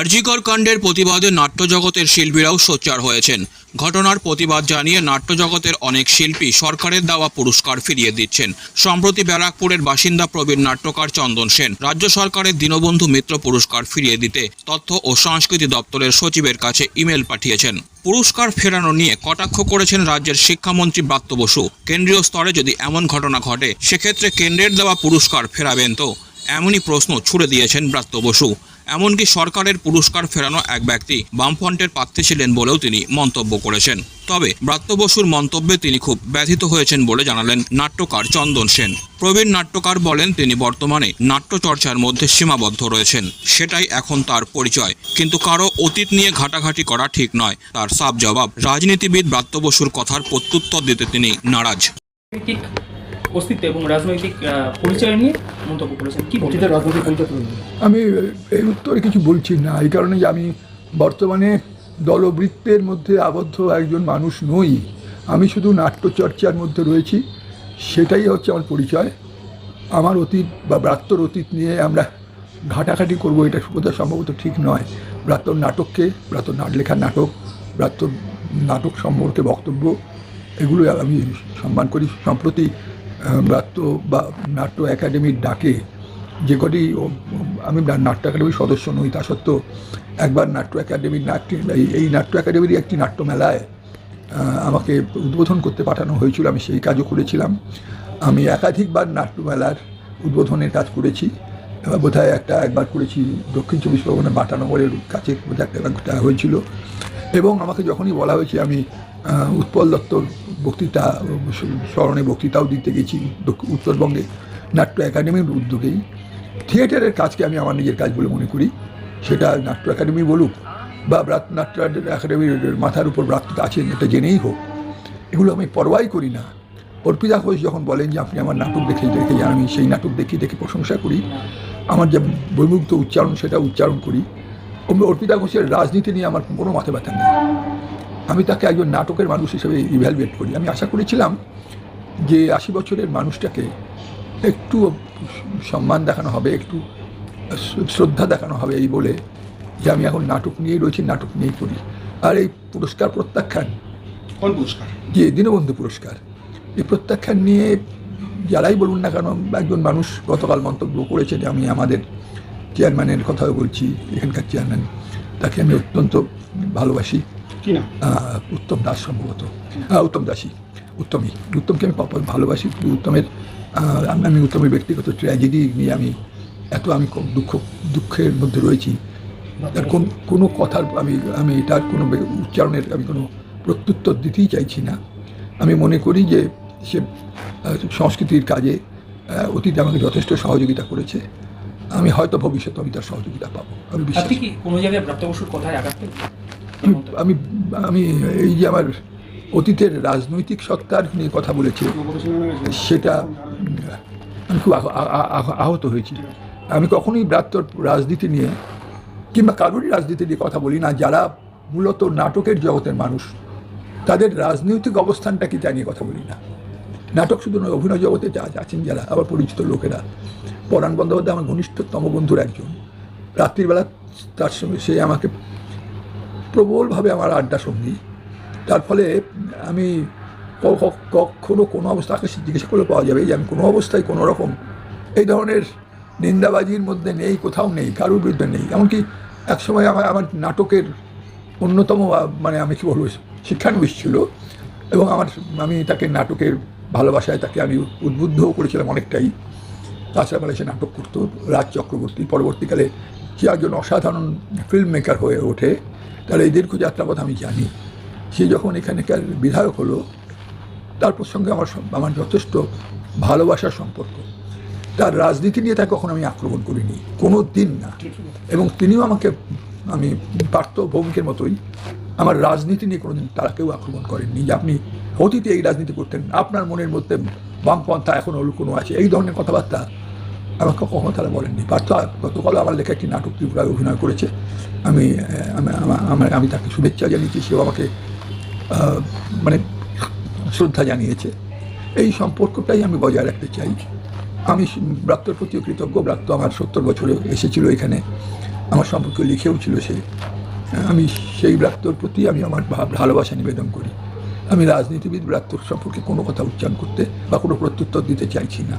আরজিকর কাণ্ডের প্রতিবাদে নাট্যজগতের শিল্পীরাও সোচ্চার হয়েছেন। ঘটনার প্রতিবাদ জানিয়ে নাট্যজগতের অনেক শিল্পী সরকারের দেওয়া পুরস্কার ফিরিয়ে দিচ্ছেন। সম্প্রতি ব্যারাকপুরের বাসিন্দা প্রবীণ নাট্যকার চন্দন সেন রাজ্য সরকারের দীনবন্ধু মিত্র পুরস্কার ফিরিয়ে দিতে তথ্য ও সংস্কৃতি দপ্তরের সচিবের কাছে ইমেল পাঠিয়েছেন। পুরস্কার ফেরানো নিয়ে কটাক্ষ করেছেন রাজ্যের শিক্ষামন্ত্রী ব্রাত্য বসু। কেন্দ্রীয় স্তরে যদি এমন ঘটনা ঘটে, সেক্ষেত্রে কেন্দ্রের দেওয়া পুরস্কার ফেরাবেন তো? এমনই প্রশ্ন ছুড়ে দিয়েছেন ব্রাত্য বসু। এমনকি সরকারের পুরস্কার ফেরানো এক ব্যক্তি বামফ্রন্টের প্রার্থী ছিলেন বলেও তিনি মন্তব্য করেছেন। তবে ব্রাত্য বসুর মন্তব্যে তিনি খুব ব্যথিত হয়েছেন বলে জানালেন নাট্যকার চন্দন সেন। প্রবীণ নাট্যকার বলেন, তিনি বর্তমানে নাট্যচর্চার মধ্যে সীমাবদ্ধ রয়েছেন। সেটাই এখন তার পরিচয়। কিন্তু কারও অতীত নিয়ে ঘাটাঘাটি করা ঠিক নয়। তার সাব জবাব রাজনীতিবিদ ব্রাত্য বসুর কথার প্রত্যুত্তর দিতে তিনি নারাজ। অস্তিত্ব এবং রাজনৈতিক পরিচয় নিয়ে মন্তব্য করেছেন। কি বলছেন রাজনৈতিক পরিচয় আমি এই উত্তরে কিছু বলছি না এই কারণে যে আমি বর্তমানে দলবৃত্তের মধ্যে আবদ্ধ একজন মানুষ নই। আমি শুধু নাট্যচর্চার মধ্যে রয়েছি সেটাই হচ্ছে আমার পরিচয়। আমার অতীত বা ব্রাত্যর অতীত নিয়ে আমরা ঘাটাঘাটি করব এটা বোধহয় সম্ভবত ঠিক নয়। ব্রাত্যর নাটককে ব্রাত্যর নাট লেখার নাটক ব্রাত্যর নাটক সম্পর্কে বক্তব্য এগুলো আমি সম্মান করি। সম্প্রতি ব্রাত্য বা নাট্য একাডেমির ডাকে যে কটি আমি নাট্য একাডেমির সদস্য নই, তা সত্ত্বেও একবার নাট্য একাডেমির নাট্য, এই- নাট্য একাডেমিরই একটি নাট্যমেলায় আমাকে উদ্বোধন করতে পাঠানো হয়েছিল, আমি সেই কাজও করেছিলাম। আমি একাধিকবার নাট্যমেলার উদ্বোধনের কাজ করেছি এবার বোধহয় একটা একবার করেছি দক্ষিণ চব্বিশ পরগনা বাটানগরের কাছে, বোধহয় একটা হয়েছিল। এবং আমাকে যখনই বলা হয়েছে আমি উৎপল দত্তর বক্তৃতা, স্মরণে বক্তৃতাও দিতে গেছি উত্তরবঙ্গে নাট্য একাডেমির উদ্যোগেই। থিয়েটারের কাজকে আমি আমার নিজের কাজ বলে মনে করি। সেটা নাট্য একাডেমি বলুক বা ব্রাত, নাট্য একাডেমির মাথার উপর ব্রাত্য আছেন, এটা জেনেই হোক। এগুলো আমি পরোয়াই করি না। অর্পিতা ঘোষ যখন বলেন যে আপনি আমার নাটক দেখে দেখে যান, আমি সেই নাটক দেখি, দেখে প্রশংসা করি। আমার যে বৈমুগ্ধ উচ্চারণ, সেটা উচ্চারণ করি। অর্পিতা ঘোষের রাজনীতি নিয়ে আমার কোনো মাথা ব্যথা নেই। আমি তাকে একজন নাটকের মানুষ হিসেবে ইভ্যালুয়েট করি। আমি আশা করেছিলাম যে আশি বছরের মানুষটাকে একটু সম্মান দেখানো হবে একটু শ্রদ্ধা দেখানো হবে এই বলে যে আমি এখন নাটক নিয়েই রয়েছি নাটক নিয়েই করি। আর এই পুরস্কার প্রত্যাখ্যান কোন পুরস্কার? যে দীনবন্ধু পুরস্কার। এই প্রত্যাখ্যান নিয়ে যারাই বলুন না কেন একজন মানুষ গতকাল মন্তব্য করেছে যে আমি আমাদের চেয়ারম্যানের কথাও বলছি এখানকার চেয়ারম্যান তাকে আমি অত্যন্ত ভালোবাসি। কি না উত্তম দাস সম্ভবত। উত্তম দাসী। উত্তমই উত্তমকে আমি পাপা ভালোবাসি। উত্তমের আমি আমি উত্তমের ব্যক্তিগত ট্র্যাজেডি নিয়ে আমি এত আমি খুব দুঃখ দুঃখের মধ্যে রয়েছি। তার কোন কোনো কথার আমি আমি তার কোনো উচ্চারণের আমি কোনো প্রত্যুত্তর দিতেই চাইছি না। আমি মনে করি যে সে সংস্কৃতির কাজে অতীতে আমাকে যথেষ্ট সহযোগিতা করেছে। আমি হয়তো ভবিষ্যতে আমি তার সহযোগিতা পাবো। আমি বিশ্বাস কোনো জায়গায় কথায় আঘাত আমি- আমি এই যে আমার অতীতের রাজনৈতিক সত্তার নিয়ে কথা বলেছি, সেটা আমি খুব আহ- আহ- আহ- আহত হয়েছি। আমি কখনোই ব্রাত্যর রাজনীতি নিয়ে কিংবা কারোরই রাজনীতি নিয়ে কথা বলি না, যারা মূলত নাটকের জগতের মানুষ, তাদের রাজনৈতিক অবস্থানটা কি তা নিয়ে কথা বলি না। নাটক শুধু নয়, অভিনয় জগতে যা আছেন যারা, আবার পরিচিত লোকেরা। পরাণ বন্দ্যোপাধ্যায় আমার ঘনিষ্ঠতম বন্ধুর একজন। রাত্রিবেলা তার সঙ্গে সে আমাকে প্রবলভাবে আমার আড্ডা সঙ্গী। তার ফলে আমি কখনো কোনো অবস্থা আকাশে জিজ্ঞেস করলে পাওয়া যাবে যে আমি কোনো অবস্থায় কোনো রকম এই ধরনের নিন্দাবাজির মধ্যে নেই, কোথাও নেই, কারোর বিরুদ্ধে নেই। এমনকি একসময় আমার আমার নাটকের অন্যতম মানে আমি কী বলব, শিক্ষানবিশ ছিল এবং আমার, আমি তাকে নাটকের ভালোবাসায় তাকে আমি উদ্বুদ্ধও করেছিলাম অনেকটাই। তাছাড়া বলে সে নাটক করতো, রাজ চক্রবর্তী। পরবর্তীকালে সে একজন অসাধারণ ফিল্ম মেকার হয়ে ওঠে। তার এই দীর্ঘ যাত্রাপথ আমি জানি। সে যখন এখানকার বিধায়ক হলো, তার প্রসঙ্গে আমার আমার যথেষ্ট ভালোবাসার সম্পর্ক। তার রাজনীতি নিয়ে তাকে কখনো আমি আক্রমণ করিনি, কোনো দিন না। এবং তিনিও আমাকে, আমি পার্থ ভৌমিকের মতোই আমার রাজনীতি নিয়ে কোনোদিন তারা কেউ আক্রমণ করেননি যে আপনি অতীতে এই রাজনীতি করতেন। আপনার মনের মধ্যে বামপন্থা এখনও লুকোনো আছে। এই ধরনের কথাবার্তা আমাকে কখনো তারা বলেননি। পার্থ গতকাল আমার লেখা একটি নাটক ত্রিপুরায় অভিনয় করেছে। আমি আমি তাকে শুভেচ্ছা জানিয়েছি, সেও আমাকে মানে শ্রদ্ধা জানিয়েছে। এই সম্পর্কটাই আমি বজায় রাখতে চাই। আমি ব্রাত্যর প্রতিও কৃতজ্ঞ। ব্রাত্য আমার সত্তর বছরে এসেছিল এখানে। আমার সম্পর্কে লিখেও ছিল সে। আমি সেই ব্রাত্যর প্রতি আমি আমার ভালোবাসা নিবেদন করি। আমি রাজনীতিবিদ ব্রাত্যর সম্পর্কে কোনো কথা উচ্চারণ করতে বা কোনো প্রত্যুত্তর দিতে চাইছি না।